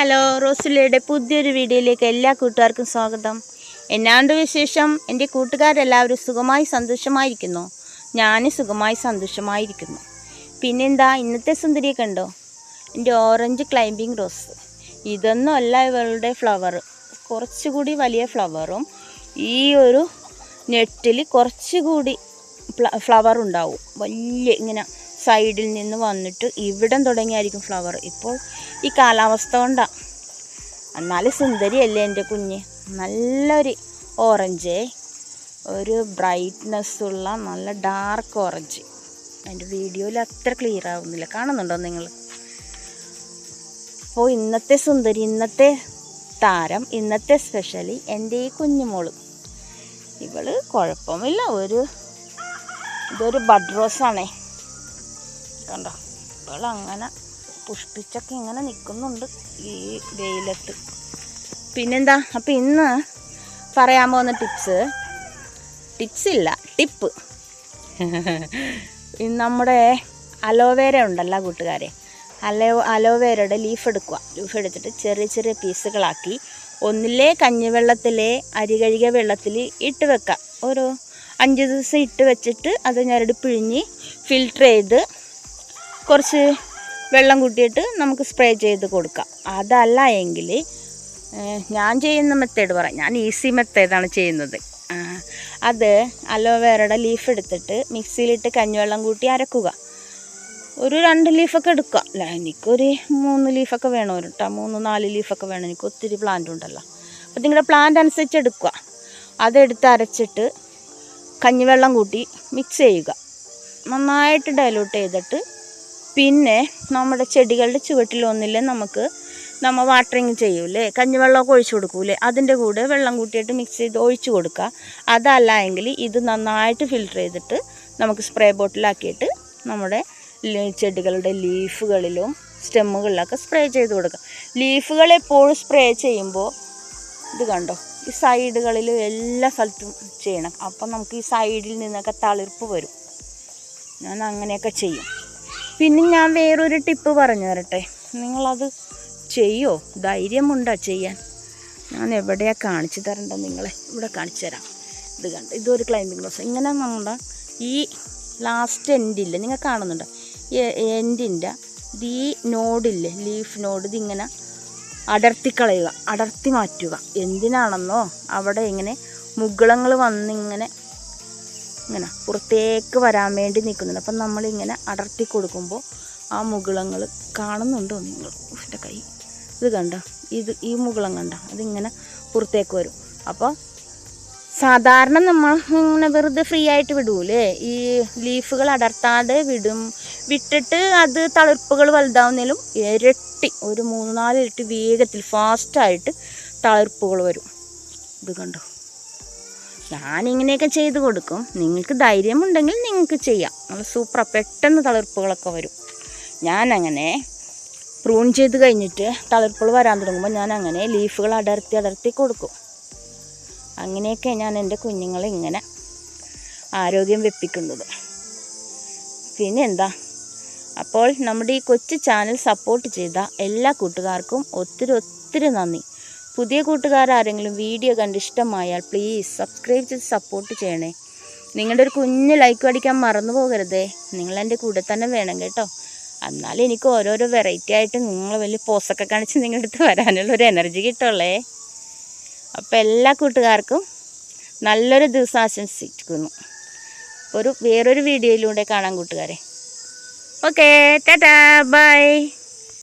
Hello റോസുലയുടെ പുതിയൊരു വീഡിയോയിലേക്ക് എല്ലാ കൂട്ടുകാർക്കും സ്വാഗതം. എന്നാണ്ട് വിശേഷം? എന്റെ കൂട്ടുകാരെല്ലാവരും സുഖമായി സന്തോഷമായിരിക്കുന്നു. ഞാൻ സുഖമായി സന്തോഷമായിരിക്കുന്നു. പിന്നെന്താ ഇന്നത്തെ സുന്ദരിയെ കണ്ടോ? എന്റെ ഓറഞ്ച് ക്ലൈമ്പിംഗ് റോസ്. ഇതൊന്നും അല്ല ഇവളുടെ ഫ്ലവർ. കുറച്ചുകൂടി വലിയ ഫ്ലവറും ഈ ഒരു നെറ്റിൽ കുറച്ചുകൂടി ഫ്ലവർ ഉണ്ടാവും. വലിയ ഇങ്ങനെ സൈഡിൽ നിന്ന് വന്നിട്ട് ഇവിടം തുടങ്ങിയായിരിക്കും ഫ്ലവർ ഇപ്പോൾ ഈ കാലാവസ്ഥ കൊണ്ടാണ് എന്നാലും സുന്ദരിയല്ലേ എന്റെ കുഞ്ഞ്? നല്ലൊരു ഓറഞ്ച് ഒരു ബ്രൈറ്റ്നെസ് ഉള്ള നല്ല ഡാർക്ക് ഓറഞ്ച് എന്റെ വീഡിയോയിൽ അത്ര ക്ലിയർ ആവുന്നില്ല. കാണുന്നുണ്ടോ നിങ്ങൾ? അപ്പോൾ ഇന്നത്തെ സുന്ദരി ഇന്നത്തെ താരം ഇന്നത്തെ സ്പെഷ്യലി എന്റെ ഈ കുഞ്ഞുമോൾ ഇവൾ കുഴപ്പമില്ല. ഒരു ഇതൊരു ബഡ് റോസാണേ കണ്ടോ? ഇപ്പോൾ അങ്ങനെ പുഷ്പിച്ചൊക്കെ ഇങ്ങനെ നിൽക്കുന്നുണ്ട് ഈ വെയിലത്ത്. പിന്നെന്താ? അപ്പം ഇന്ന് പറയാൻ പോകുന്ന ടിപ്സ്. ടിപ്സ് ഇല്ല ടിപ്പ്. നമ്മുടെ അലോവേര ഉണ്ടല്ലോ കൂട്ടുകാരെ. അലോ അലോവേരയുടെ ലീഫ് എടുക്കുക. ലീഫ് എടുത്തിട്ട് ചെറിയ ചെറിയ പീസുകളാക്കി ഒന്നിലെ കഞ്ഞിവെള്ളത്തിലെ അരി കഴുകിയ വെള്ളത്തിൽ ഇട്ട് വെക്കുക. ഒരു അഞ്ച് ദിവസം ഇട്ട് വെച്ചിട്ട് അത് ഞരടി പിഴിഞ്ഞ് ഫിൽട്ടർ ചെയ്ത് കുറച്ച് വെള്ളം കൂട്ടിയിട്ട് നമുക്ക് സ്പ്രേ ചെയ്ത് കൊടുക്കാം. അതല്ല എങ്കിൽ ഞാൻ ചെയ്യുന്ന മെത്തേഡ് പറയാം ഞാൻ ഈസി മെത്തേഡാണ് ചെയ്യുന്നത്. അത് അലോവേറയുടെ ലീഫ് എടുത്തിട്ട് മിക്സിയിലിട്ട് കഞ്ഞിവെള്ളം കൂട്ടി അരക്കുക. ഒരു രണ്ട് ലീഫൊക്കെ എടുക്കുക. അല്ല എനിക്കൊരു മൂന്ന് ലീഫൊക്കെ വേണം ഒരു കേട്ടോ മൂന്ന് നാല് ലീഫൊക്കെ വേണം. എനിക്ക് ഒത്തിരി പ്ലാന്റ് ഉണ്ടല്ലോ. അപ്പോൾ നിങ്ങളുടെ പ്ലാന്റ് അനുസരിച്ച് എടുക്കുക. അതെടുത്ത് അരച്ചിട്ട് കഞ്ഞിവെള്ളം കൂട്ടി മിക്സ് ചെയ്യുക. നന്നായിട്ട് ഡൈലൂട്ട് ചെയ്തിട്ട് പിന്നെ നമ്മുടെ ചെടികളുടെ ചുവട്ടിൽ നമുക്ക് നമ്മൾ വാട്ടറിങ് ചെയ്യൂലേ? കഞ്ഞിവെള്ളമൊക്കെ ഒഴിച്ചു കൊടുക്കൂലേ? അതിന്റെ കൂടെ വെള്ളം കൂട്ടിയിട്ട് മിക്സ് ചെയ്ത് ഒഴിച്ചു കൊടുക്കുക. അതല്ല എങ്കിൽ ഇത് നന്നായിട്ട് ഫിൽറ്റർ ചെയ്തിട്ട് നമുക്ക് സ്പ്രേ ബോട്ടിലാക്കിയിട്ട് നമ്മുടെ ചെടികളുടെ ലീഫുകളിലും സ്റ്റെമ്മുകളിലൊക്കെ സ്പ്രേ ചെയ്ത് കൊടുക്കുക. ലീഫുകൾ എപ്പോഴും സ്പ്രേ ചെയ്യുമ്പോൾ ഇത് കണ്ടോ? ഈ സൈഡുകളിലും എല്ലാ സ്ഥലത്തും ചെയ്യണം. അപ്പം നമുക്ക് ഈ സൈഡിൽ നിന്നൊക്കെ തളിർപ്പ് വരും. ഞാൻ അങ്ങനെയൊക്കെ ചെയ്യും. പിന്നെ ഞാൻ വേറൊരു ടിപ്പ് പറഞ്ഞു തരട്ടെ. നിങ്ങളത് ചെയ്യോ? ധൈര്യമുണ്ടോ ചെയ്യാൻ? ഞാൻ എവിടെയാണ് കാണിച്ചു തരേണ്ടത് നിങ്ങളെ? ഇവിടെ കാണിച്ചു തരാം. ഇത് കണ്ട് ഇതൊരു ക്ലൈമ്പിംഗ് റോസ് ഇങ്ങനെ നമ്മുടെ ഈ ലാസ്റ്റ് എൻഡില്ലേ നിങ്ങൾ കാണുന്നുണ്ടോ? എൻഡിന്റെ ഇത് ഈ നോഡില്ലേ ലീഫ് നോഡ് ഇതിങ്ങനെ അടർത്തി കളയുക അടർത്തി മാറ്റുക. എന്തിനാണെന്നോ അവിടെ ഇങ്ങനെ മുകളങ്ങൾ വന്നിങ്ങനെ ഇങ്ങനെ പുറത്തേക്ക് വരാൻ വേണ്ടി നിൽക്കുന്നുണ്ട്. അപ്പം നമ്മളിങ്ങനെ അടർത്തി കൊടുക്കുമ്പോൾ ആ മുകുളങ്ങൾ കാണുന്നുണ്ടോ നിങ്ങൾ? എന്റെ കൈ. ഇത് കണ്ട? ഇത് ഈ മുകുളം കണ്ട? അതിങ്ങനെ പുറത്തേക്ക് വരും. അപ്പോൾ സാധാരണ നമ്മൾ ഇങ്ങനെ വെറുതെ ഫ്രീ ആയിട്ട് വിടൂലേ? ഈ ലീഫുകൾ അടർത്താതെ വിടും. വിട്ടിട്ട് അത് തളിർപ്പുകൾ വലുതാവുന്നതിലും ഇരട്ടി ഒരു മൂന്ന് നാല് ഇരട്ടി വേഗത്തിൽ ഫാസ്റ്റായിട്ട് തളിർപ്പുകൾ വരും. ഇത് കണ്ടോ? ഞാനിങ്ങനെയൊക്കെ ചെയ്ത് കൊടുക്കും. നിങ്ങൾക്ക് ധൈര്യമുണ്ടെങ്കിൽ നിങ്ങൾക്ക് ചെയ്യാം. നല്ല സൂപ്പറാണ് പെട്ടെന്ന് തളിർപ്പുകളൊക്കെ വരും. ഞാനങ്ങനെ പ്രൂൺ ചെയ്ത് കഴിഞ്ഞിട്ട് തളിർപ്പുകൾ വരാൻ തുടങ്ങുമ്പോൾ ഞാൻ അങ്ങനെ ലീഫുകൾ അടർത്തി അടർത്തി കൊടുക്കും. അങ്ങനെയൊക്കെ ഞാൻ എന്റെ കുഞ്ഞുങ്ങളെ ഇങ്ങനെ ആരോഗ്യം വെപ്പിക്കുന്നത്. പിന്നെ എന്താ? അപ്പോൾ നമ്മുടെ ഈ കൊച്ചു ചാനൽ സപ്പോർട്ട് ചെയ്ത എല്ലാ കൂട്ടുകാർക്കും ഒത്തിരി ഒത്തിരി നന്ദി. പുതിയ കൂട്ടുകാരാരെങ്കിലും വീഡിയോ കണ്ട് ഇഷ്ടമായാൽ പ്ലീസ് സബ്സ്ക്രൈബ് ചെയ്ത് സപ്പോർട്ട് ചെയ്യണേ. നിങ്ങളുടെ ഒരു കുഞ്ഞ് ലൈക്ക് അടിക്കാൻ മറന്നു പോകരുതേ. നിങ്ങൾ എന്റെ കൂടെ തന്നെ വേണം കേട്ടോ. എന്നാലും എനിക്ക് ഓരോരോ വെറൈറ്റി ആയിട്ട് നിങ്ങൾ വലിയ പോസൊക്കെ കാണിച്ച് നിങ്ങളുടെ അടുത്ത് വരാനുള്ള ഒരു എനർജി കിട്ടുള്ളേ. അപ്പോൾ എല്ലാ കൂട്ടുകാർക്കും നല്ലൊരു ദിവസം ആശംസിക്കുന്നു. ഒരു വേറൊരു വീഡിയോയിലൂടെ കാണാം കൂട്ടുകാരെ. Okay tata bye